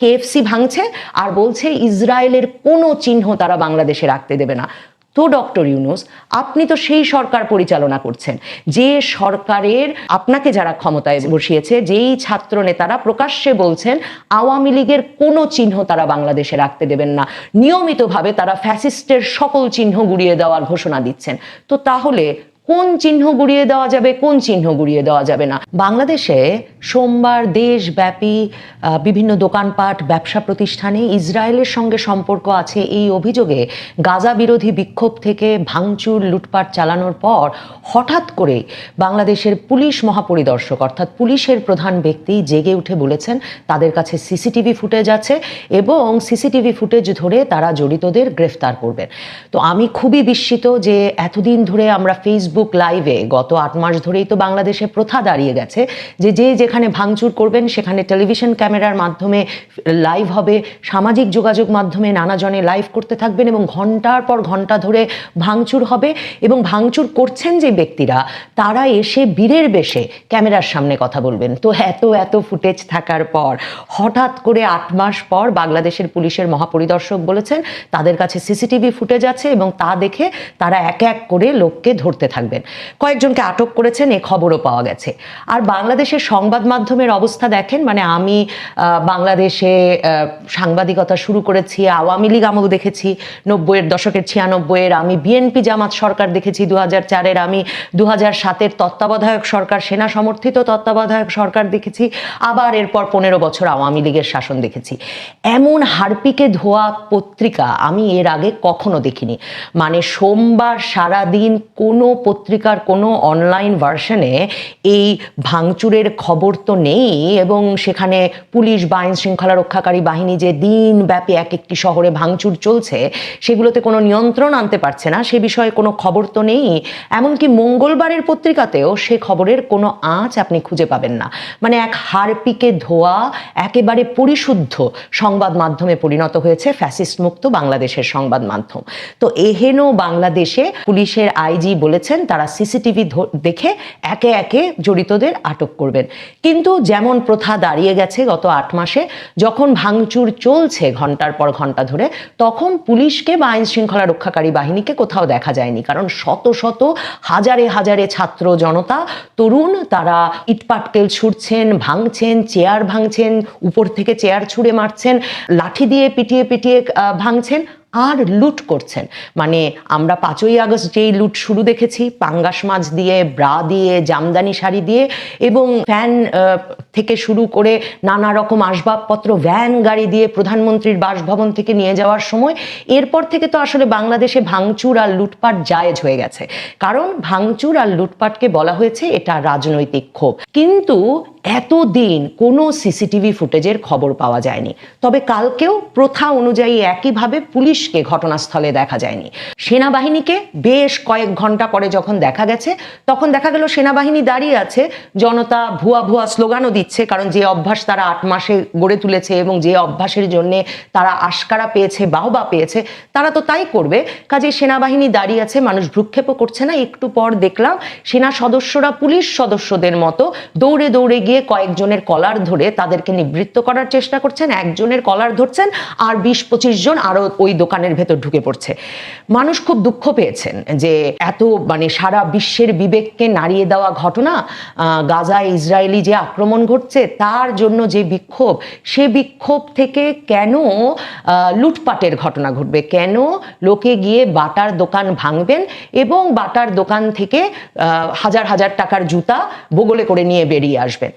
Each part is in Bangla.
কেএফসি ভাঙছে আর বলছে ইসরায়েলের কোনো চিহ্ন তারা বাংলাদেশে রাখতে দেবে না। তো ডক্টর ইউনুস, আপনি তো সেই সরকার পরিচালনা করছেন। যে সরকারের আপনাকে যারা ক্ষমতায় বসিয়েছে, যেই ছাত্র নেতারা প্রকাশ্যে বলছেন আওয়ামী লীগের কোনো চিহ্ন তারা বাংলাদেশে রাখতে দেবেন না। নিয়মিতভাবে তারা ফ্যাসিস্টের সকল চিহ্ন গুড়িয়ে দেওয়ার ঘোষণা দিচ্ছেন। তো তাহলে কোন চিহ্ন গুড়িয়ে দেওয়া যাবে, কোন চিহ্ন গুড়িয়ে দেওয়া যাবে না। বাংলাদেশে সোমবার দেশব্যাপী বিভিন্ন দোকানপাট, ব্যবসা প্রতিষ্ঠানে ইসরায়েলের সঙ্গে সম্পর্ক আছে এই অভিযোগে গাজা বিরোধী বিক্ষোভ থেকে ভাঙচুর, লুটপাট চালানোর পর হঠাৎ করে বাংলাদেশের পুলিশ মহাপরিদর্শক, অর্থাৎ পুলিশের প্রধান ব্যক্তি জেগে উঠে বলেছেন, তাদের কাছে সিসিটিভি ফুটেজ আছে এবং সিসিটিভি ফুটেজ ধরে তারা জড়িতদের গ্রেফতার করবেন। তো আমি খুবই বিস্মিত যে এতদিন ধরে আমরা ফেসবুক লাইভে গত আট মাস ধরেই তো বাংলাদেশে প্রথা দাঁড়িয়ে গেছে যে যে যেখানে ভাঙচুর করবেন, সেখানে টেলিভিশন ক্যামেরার মাধ্যমে লাইভ হবে, সামাজিক যোগাযোগ মাধ্যমে নানাজনে লাইভ করতে থাকবেন এবং ঘণ্টার পর ঘণ্টা ধরে ভাঙচুর হবে এবং ভাঙচুর করছেন যে ব্যক্তিরা, তারা এসে বীরের বেশে ক্যামেরার সামনে কথা বলবেন। তো এত এত ফুটেজ থাকার পর, হঠাৎ করে আট মাস পর বাংলাদেশের পুলিশের মহাপরিদর্শক বলেছেন, তাদের কাছে সিসিটিভি ফুটেজ আছে এবং তা দেখে তারা এক এক করে লোককে ধরতে থাকবেন কয়েকজনকে আটক করেছেন, এ খবরও পাওয়া গেছে। আর বাংলাদেশের সংবাদ মাধ্যমের অবস্থা দেখেন মানে আমি বাংলাদেশে সাংবাদিকতা শুরু করেছি, আওয়ামী লীগ আমল দেখেছি, নব্বইয়ের দশকের ছিয়ানব্বইয়ের, আমি বিএনপি জামাত সরকার দেখেছি দু হাজার চারের, আমি দু হাজার সাতের তত্ত্বাবধায়ক সরকার, সেনা সমর্থিত তত্ত্বাবধায়ক সরকার দেখেছি, আবার এরপর পনেরো বছর আওয়ামী লীগের শাসন দেখেছি। এমন হারপিকে ধোয়া পত্রিকা আমি এর আগে কখনো দেখিনি। মানে সোমবার সারাদিন কোনো পত্রিকার কোনো অনলাইন ভার্সনে এই ভাঙচুরের খবর তো নেই এবং সেখানে পুলিশ বা আইন শৃঙ্খলা রক্ষাকারী বাহিনী যে দিনব্যাপী এক একটি শহরে ভাঙচুর চলছে, সেগুলোতে কোনো নিয়ন্ত্রণ আনতে পারছে না, সে বিষয়ে কোনো খবর তো নেই। এমনকি মঙ্গলবারের পত্রিকাতেও সে খবরের কোনো আঁচ আপনি খুঁজে পাবেন না। মানে এক হারপিকে ধোয়া, একেবারে পরিশুদ্ধ সংবাদ মাধ্যমে পরিণত হয়েছে ফ্যাসিস্ট মুক্ত বাংলাদেশের সংবাদ মাধ্যম। তো এহেন বাংলাদেশে পুলিশের আইজি বলেছেন তারা সিসিটিভি দেখে একে একে জড়িতদের আটক করবেন। কিন্তু যেমন প্রথা দাঁড়িয়ে গেছে গত আট মাসে, যখন ভাঙচুর চলছে ঘণ্টার পর ঘণ্টা ধরে, তখন পুলিশকে বা আইন শৃঙ্খলা রক্ষাকারী বাহিনীকে কোথাও দেখা যায়নি। কারণ শত শত, হাজারে হাজারে ছাত্র জনতা, তরুণ, তারা ইটপাটকেল ছুটছেন, ভাঙছেন, চেয়ার ভাঙছেন, উপর থেকে চেয়ার ছুঁড়ে মারছেন, লাঠি দিয়ে পিটিয়ে পিটিয়ে ভাঙছেন। আর লুট করছেন। মানে আমরা পাঁচই আগস্ট যেই লুট শুরু দেখেছি, পাঙ্গাস মাছ দিয়ে, ব্রা দিয়ে, জামদানি শাড়ি দিয়ে এবং ফ্যান থেকে শুরু করে নানা রকম আসবাবপত্র, ভ্যান, গাড়ি দিয়ে প্রধানমন্ত্রীর বাসভবন থেকে নিয়ে যাওয়ার সময় এরপর থেকে তো আসলে বাংলাদেশে ভাঙচুর আর লুটপাট জায়েজ হয়ে গেছে। কারণ ভাঙচুর আর লুটপাটকে বলা হয়েছে এটা রাজনৈতিক ক্ষোভ। কিন্তু এতদিন কোনো সিসিটিভি ফুটেজের খবর পাওয়া যায়নি। তবে কালকেও প্রথা অনুযায়ী একইভাবে পুলিশকে ঘটনাস্থলে দেখা যায়নি। সেনাবাহিনীকে বেশ কয়েক ঘণ্টা পরে যখন দেখা গেছে, তখন দেখা গেল সেনাবাহিনী দাঁড়িয়ে আছে। জনতা ভুয়া ভুয়া স্লোগানও দিচ্ছে, কারণ যে অভ্যাস তারা আট মাসে গড়ে তুলেছে এবং যে অভ্যাসের জন্য তারা আশকারা পেয়েছে, বাহবা পেয়েছে, তারা তো তাই করবে। কাজে সেনাবাহিনী দাঁড়িয়ে আছে, মানুষ ভ্রুক্ষেপও করছে না। একটু পর দেখলাম, সেনা সদস্যরা পুলিশ সদস্যদের মতো দৌড়ে দৌড়ে গিয়ে কয়েকজনের কলার ধরে তাদেরকে নিবৃত্ত করার চেষ্টা করছেন। একজনের কলার ধরছেন আর বিশ পঁচিশ জন আরও ওই দোকানের ভেতর ঢুকে পড়ছে। মানুষ খুব দুঃখ পেয়েছেন যে এত মানে সারা বিশ্বের বিবেককে নাড়িয়ে দেওয়া ঘটনা গাজায় ইসরায়েলি যে আক্রমণ ঘটছে, তার জন্য যে বিক্ষোভ, সে বিক্ষোভ থেকে কেন লুটপাটের ঘটনা ঘটবে? কেন লোকে গিয়ে বাটার দোকান ভাঙবেন এবং বাটার দোকান থেকে হাজার হাজার টাকার জুতা বগলে করে নিয়ে বেরিয়ে আসবেন?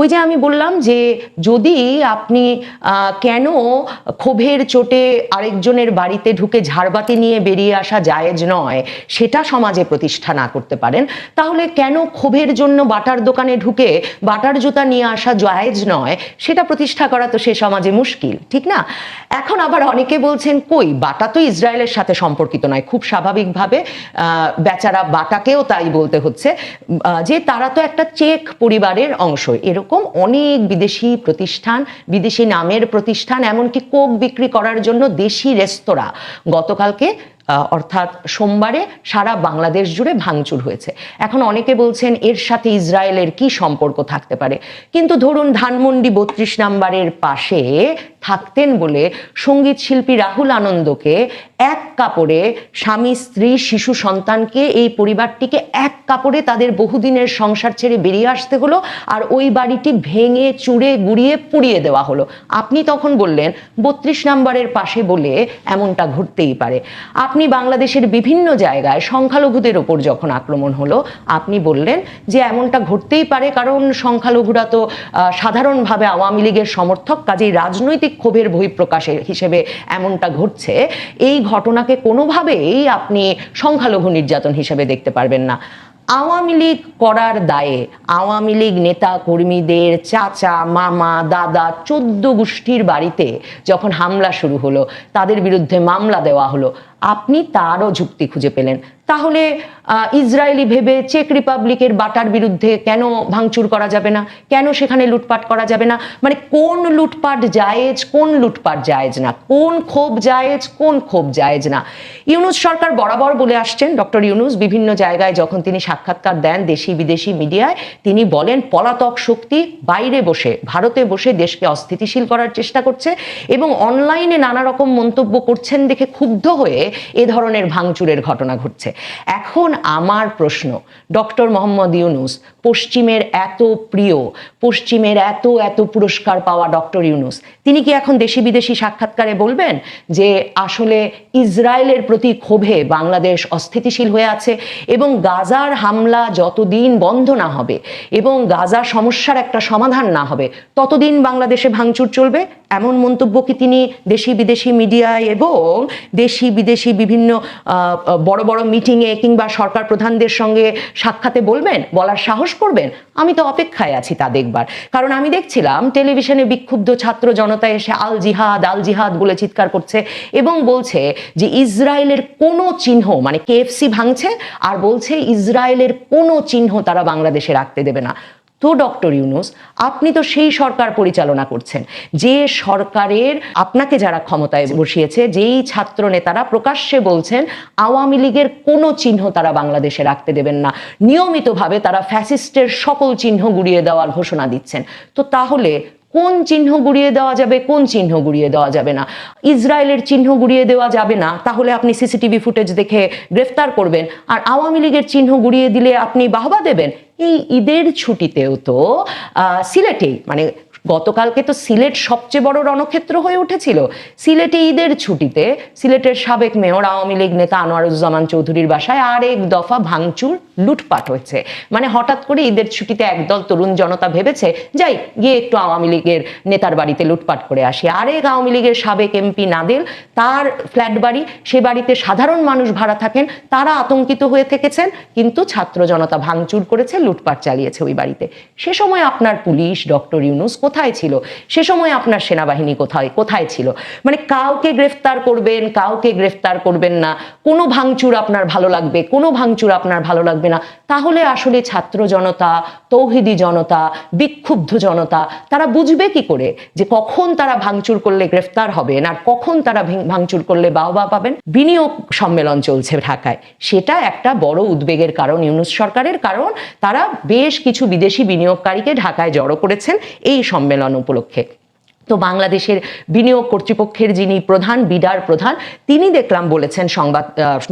ওই যে আমি বললাম যে যদি আপনি কেন ক্ষোভের চোটে আরেকজনের বাড়িতে ঢুকে ঝাড়বাতি নিয়ে বেরিয়ে আসা জায়েজ নয়, সেটা সমাজে প্রতিষ্ঠা না করতে পারেন, তাহলে কেন ক্ষোভের জন্য বাটার দোকানে ঢুকে বাটার জুতা নিয়ে আসা জায়েজ নয়, সেটা প্রতিষ্ঠা করা তো সে সমাজে মুশকিল, ঠিক না? এখন আবার অনেকে বলছেন, কই, বাটা তো ইসরায়েলের সাথে সম্পর্কিত নয়। খুব স্বাভাবিকভাবে বেচারা বাটাকেও তাই বলতে হচ্ছে যে তারা তো একটা চেক পরিবারের অংশ এরকম অনেক বিদেশি প্রতিষ্ঠান বিদেশি নামের প্রতিষ্ঠান এমনকি কোক বিক্রি করার জন্য দেশি রেস্তোরাঁ। গতকালকে অর্থাৎ সোমবারে সারা বাংলাদেশ জুড়ে ভাঙচুর হয়েছে। এখন অনেকে বলছেন, এর সাথে ইসরায়েলের কি সম্পর্ক থাকতে পারে? কিন্তু ধরুন, ধানমন্ডি বত্রিশ নাম্বারের পাশে থাকতেন বলে সংগীত শিল্পী রাহুল আনন্দকে এক কাপড়ে স্বামী, স্ত্রী, শিশু, সন্তানকে এই পরিবারটিকে এক কাপড়ে তাদের বহুদিনের সংসার ছেড়ে বেরিয়ে আসতে হলো আর ওই বাড়িটি ভেঙে, চুড়ে, গুড়িয়ে পুড়িয়ে দেওয়া হলো। আপনি তখন বললেন, বত্রিশ নাম্বারের পাশে বলে এমনটা ঘটতেই পারে। আপনি বাংলাদেশের বিভিন্ন জায়গায় সংখ্যালঘুদের ওপর যখন আক্রমণ হলো, আপনি বললেন যে এমনটা ঘটতেই পারে, কারণ সংখ্যালঘুরা তো সাধারণভাবে আওয়ামী লীগের সমর্থক, কাজেই রাজনৈতিক ক্ষোভের বহিঃপ্রকাশের হিসেবে এমনটা ঘটছে। এই ঘটনাকে কোনোভাবেই আপনি সংখ্যালঘু নির্যাতন হিসেবে দেখতে পারবেন না। আওয়ামী লীগ করার দায়ে আওয়ামী লীগ নেতা কর্মীদের চাচা, মামা, দাদা, চোদ্দ গোষ্ঠীর বাড়িতে যখন হামলা শুরু হলো, তাদের বিরুদ্ধে মামলা দেওয়া হলো। আপনি তারও যুক্তি খুঁজে পেলেন। তাহলে ইসরায়েলি ভেবে চেক রিপাবলিকের বাটার বিরুদ্ধে কেন ভাঙচুর করা যাবে না? কেন সেখানে লুটপাট করা যাবে না? মানে কোন লুটপাট জায়েজ, কোন লুটপাট জায়েজ না? কোন ক্ষোভ জায়েজ, কোন ক্ষোভ জায়েজ না? ইউনুস সরকার বরাবর বলে আসছেন, ডক্টর ইউনুস বিভিন্ন জায়গায় যখন তিনি সাক্ষাৎকার দেন দেশি বিদেশি মিডিয়ায়, তিনি বলেন, পলাতক শক্তি বাইরে বসে, ভারতে বসে দেশকে অস্থিতিশীল করার চেষ্টা করছে এবং অনলাইনে নানা রকম মন্তব্য করছেন দেখে ক্ষুব্ধ হয়ে এ ধরনের ভাঙচুরের ঘটনা ঘটছে। এখন আমার প্রশ্ন, ডক্টর মোহাম্মদ ইউনুস, পশ্চিমের এত প্রিয়, পশ্চিমের এত এত পুরস্কার পাওয়া ডক্টর ইউনুস, তিনি কি এখন দেশি বিদেশি সাক্ষাৎকারে বলবেন যে আসলে ইসরায়েলের প্রতি ক্ষোভে বাংলাদেশ অস্থিতিশীল হয়ে আছে এবং গাজার হামলা যতদিন বন্ধ না হবে এবং গাজা সমস্যার একটা সমাধান না হবে, ততদিন বাংলাদেশে ভাঙচুর চলবে? এমন মন্তব্য কি তিনি দেশি বিদেশি মিডিয়ায় এবং দেশি বিদেশি বিভিন্ন আহ, বড় বড় মিটিংয়ে কিংবা সরকার প্রধানদের সঙ্গে সাক্ষাতে বলবেন বলার সাহস করবেন আমি তো অপেক্ষায় আছি তা দেখবার। কারণ আমি দেখছিলাম টেলিভিশনে বিক্ষুব্ধ ছাত্র জনতা এসে আল জিহাদ আল জিহাদ বলে চিৎকার করছে এবং বলছে যে ইসরায়েলের কোনো চিহ্ন মানে কেএফসি ভাঙছে আর বলছে ইসরায়েলের কোনো চিহ্ন তারা বাংলাদেশে রাখতে দেবে না। তো ডক্টর ইউনুস, আপনি তো সেই সরকার পরিচালনা করছেন। যে সরকারের আপনাকে যারা ক্ষমতায় বসিয়েছে, যেই ছাত্র নেতারা প্রকাশ্যে বলছেন, আওয়ামী লীগের কোনো চিহ্ন তারা বাংলাদেশে রাখতে দেবেন না। নিয়মিতভাবে তারা ফ্যাসিস্টের সকল চিহ্ন গুড়িয়ে দেওয়ার ঘোষণা দিচ্ছেন। তো তাহলে কোন চিহ্ন গুড়িয়ে দেওয়া যাবে, কোন চিহ্ন গুড়িয়ে দেওয়া যাবে না? ইসরায়েলের চিহ্ন গুড়িয়ে দেওয়া যাবে না, তাহলে আপনি সিসিটিভি ফুটেজ দেখে গ্রেফতার করবেন। আর আওয়ামী লীগের চিহ্ন গুড়িয়ে দিলে আপনি বাহবা দেবেন? এই ঈদের ছুটিতেও তো সিলেটেই সিলেটে মানে গতকালকে তো সিলেট সবচেয়ে বড় রণক্ষেত্র হয়ে উঠেছিল। সিলেটে ঈদের ছুটিতে সিলেটের সাবেক মেয়র আওয়ামী লীগ নেতা আনোয়ারুজ্জামান চৌধুরীর বাসায় আরেক দফা ভাঙচুর, লুটপাট হয়েছে। মানে হঠাৎ করে ঈদের ছুটিতে একদল তরুণ জনতা ভেবেছে, যাই, গিয়ে একটু আওয়ামী লীগের নেতার বাড়িতে লুটপাট করে আসি। আরেক আওয়ামী লীগের সাবেক এমপি নাদেল, তার ফ্ল্যাট বাড়ি, সে বাড়িতে সাধারণ মানুষ ভাড়া থাকেন, তারা আতঙ্কিত হয়ে থেকেছেন, কিন্তু ছাত্র জনতা ভাঙচুর করেছে, লুটপাট চালিয়েছে ওই বাড়িতে। সে সময় আপনার পুলিশ, ডক্টর ইউনুস কোথায়? ছিল? সে সময় আপনার সেনাবাহিনী কোথায়? কোথায় ছিল? মানে কাউকে গ্রেফতার করবেন, কাউকে গ্রেফতার করবেন না। কোনো ভাঙচুর আপনার ভালো লাগবে? কোনো ভাঙচুর আপনার ভালো লাগবে না? তাহলে আসলে ছাত্র জনতা, তৌহিদি জনতা, বিক্ষুব্ধ জনতা, তারা বুঝবে কি করে যে কখন তারা ভাঙচুর করলে গ্রেফতার হবেন আর কখন তারা ভাঙচুর করলে বাহবা পাবেন? বিনিয়োগ সম্মেলন চলছে ঢাকায়। সেটা একটা বড় উদ্বেগের কারণ ইউনুস সরকারের, কারণ তারা বেশ কিছু বিদেশি বিনিয়োগকারীকে ঢাকায় জড়ো করেছেন এই সম্মেলন উপলক্ষে। তো বাংলাদেশের বিনিয়োগ কর্তৃপক্ষের যিনি প্রধান, বিডার প্রধান, তিনি দেখলাম বলেছেন সংবাদ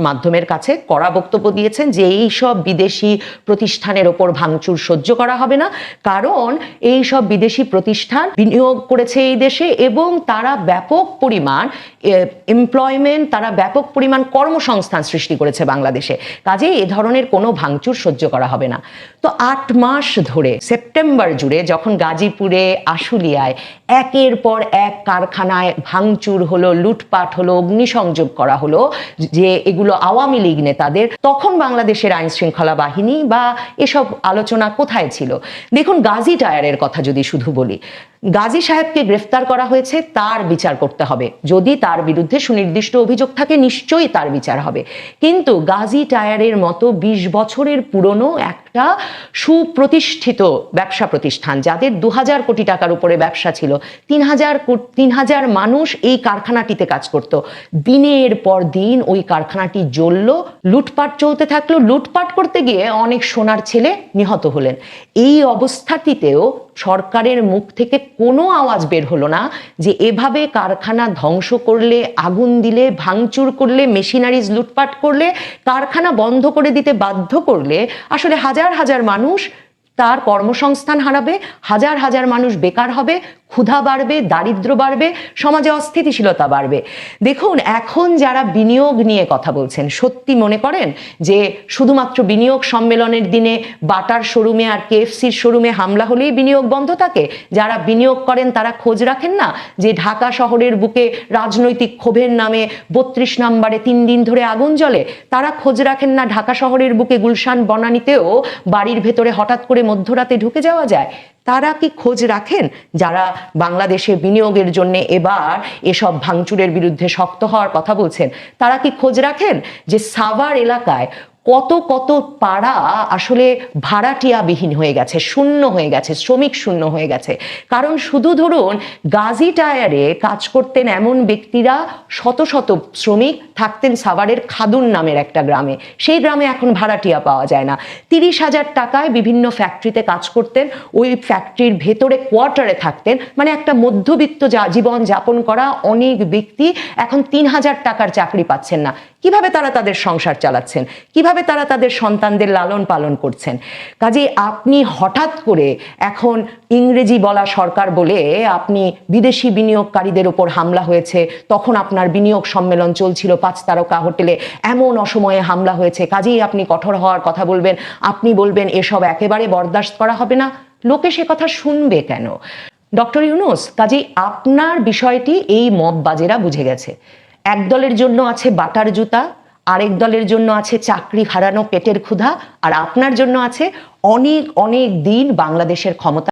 মাধ্যমের কাছে, কড়া বক্তব্য দিয়েছেন যে এই সব বিদেশি প্রতিষ্ঠানের ওপর ভাঙচুর সহ্য করা হবে না, কারণ এই সব বিদেশি প্রতিষ্ঠান বিনিয়োগ করেছে এই দেশে এবং তারা ব্যাপক পরিমাণ এমপ্লয়মেন্ট তারা ব্যাপক পরিমাণ কর্মসংস্থান সৃষ্টি করেছে বাংলাদেশে। কাজে এ ধরনের কোনো ভাঙচুর সহ্য করা হবে না। তো আট মাস ধরে, সেপ্টেম্বর জুড়ে যখন গাজীপুরে, আশুলিয়ায় একের পর এক কারখানায় ভাঙচুর হলো, লুটপাট হলো, অগ্নিসংযোগ করা হলো, যে এগুলো আওয়ামী লীগ নেতাদের। তখন বাংলাদেশের আইন শৃঙ্খলা বাহিনী বা এসব আলোচনা কোথায় ছিল? দেখুন, গাজী টায়ারের কথা যদি শুধু বলি গাজী সাহেবকে গ্রেফতার করা হয়েছে, তার বিচার করতে হবে। যদি তার বিরুদ্ধে সুনির্দিষ্ট অভিযোগ থাকে, নিশ্চয়ই তার বিচার হবে। কিন্তু গাজী টায়ারের মতো বিশ বছরের পুরনো একটা সুপ্রতিষ্ঠিত ব্যবসা প্রতিষ্ঠান, যাদের দু হাজার কোটি টাকার উপরে ব্যবসা ছিল তিন হাজার তিন হাজার মানুষ এই কারখানাটিতে কাজ করত। দিনের পর দিন ওই কারখানাটি জ্বলল, লুটপাট চলতে থাকল। লুটপাট করতে গিয়ে অনেক সোনার ছেলে নিহত হলেন। এই অবস্থাটিতেও সরকারের মুখ থেকে কোনো আওয়াজ বের হলো না যে এভাবে কারখানা ধ্বংস করলে, আগুন দিলে, ভাঙচুর করলে, মেশিনারিজ লুটপাট করলে, কারখানা বন্ধ করে দিতে বাধ্য করলে আসলে হাজার হাজার মানুষ তার কর্মসংস্থান হারাবে, হাজার হাজার মানুষ বেকার হবে ক্ষুধা বাড়বে, দারিদ্র বাড়বে, সমাজে অস্থিতিশীলতা বাড়বে। দেখুন, এখন যারা বিনিয়োগ নিয়ে কথা বলছেন, সত্যি মনে করেন যে শুধুমাত্র বিনিয়োগ সম্মেলনের দিনে বাটার শোরুমে আর কেএফসির শোরুমে হামলা হলেই বিনিয়োগ বন্ধ থাকে? যারা বিনিয়োগ করেন, তারা খোঁজ রাখেন না যে ঢাকা শহরের বুকে রাজনৈতিক ক্ষোভের নামে বত্রিশ নম্বরে তিন দিন ধরে আগুন জ্বলে, তারা খোঁজ রাখেন না ঢাকা শহরের বুকে গুলশান বনানীতেও বাড়ির ভেতরে হঠাৎ করে মধ্যরাতে ঢুকে যাওয়া যায়? তারা কি খোঁজ রাখেন? যারা বাংলাদেশে বিনিয়োগের জন্য এবার এসব ভাঙচুরের বিরুদ্ধে শক্ত হওয়ার কথা বলছেন, তারা কি খোঁজ রাখেন যে সাভার এলাকায় কত কত পাড়া আসলে ভাড়াটিয়াবিহীন হয়ে গেছে, শূন্য হয়ে গেছে, শ্রমিক শূন্য হয়ে গেছে। কারণ শুধু ধরুন, গাজী টায়ারে কাজ করতেন এমন ব্যক্তিরা, শত শত শ্রমিক থাকতেন সাভারের খাদুন নামের একটা গ্রামে। সেই গ্রামে এখন ভাড়াটিয়া পাওয়া যায় না। তিরিশ হাজার টাকায় বিভিন্ন ফ্যাক্টরিতে কাজ করতেন, ওই ফ্যাক্টরির ভেতরে কোয়ার্টারে থাকতেন। মানে একটা মধ্যবিত্ত যা- জীবন যাপন করা অনেক ব্যক্তি এখন তিন হাজার টাকার চাকরি পাচ্ছেন না। কীভাবে তারা তাদের সংসার চালাচ্ছেন? কীভাবে তারা তাদের সন্তানদের লালন পালন করছেন? কাজে আপনি হঠাৎ করে এখন ইংরেজি বলা সরকার বলে আপনি বিদেশি বিনিয়োগকারীদের উপর হামলা হয়েছে, তখন আপনার বিনিয়োগ সম্মেলন চলছিল পাঁচ তারকা হোটেলে, এমন অসময়ে হামলা হয়েছে, কাজেই আপনি কঠোর হওয়ার কথা বলবেন, আপনি বলবেন এসব একেবারে বরদাস্ত করা হবে না। লোকে সে কথা শুনবে কেন? ডক্টর ইউনুস, কাজেই আপনার বিষয়টি এই মববাজেরা বুঝে গেছে। এক দলের জন্য আছে বাটার জুতা আরেক দলের জন্য আছে চাকরি হারানো পেটের ক্ষুধা, আর আপনার জন্য আছে অনেক অনেক দিন বাংলাদেশের ক্ষমতা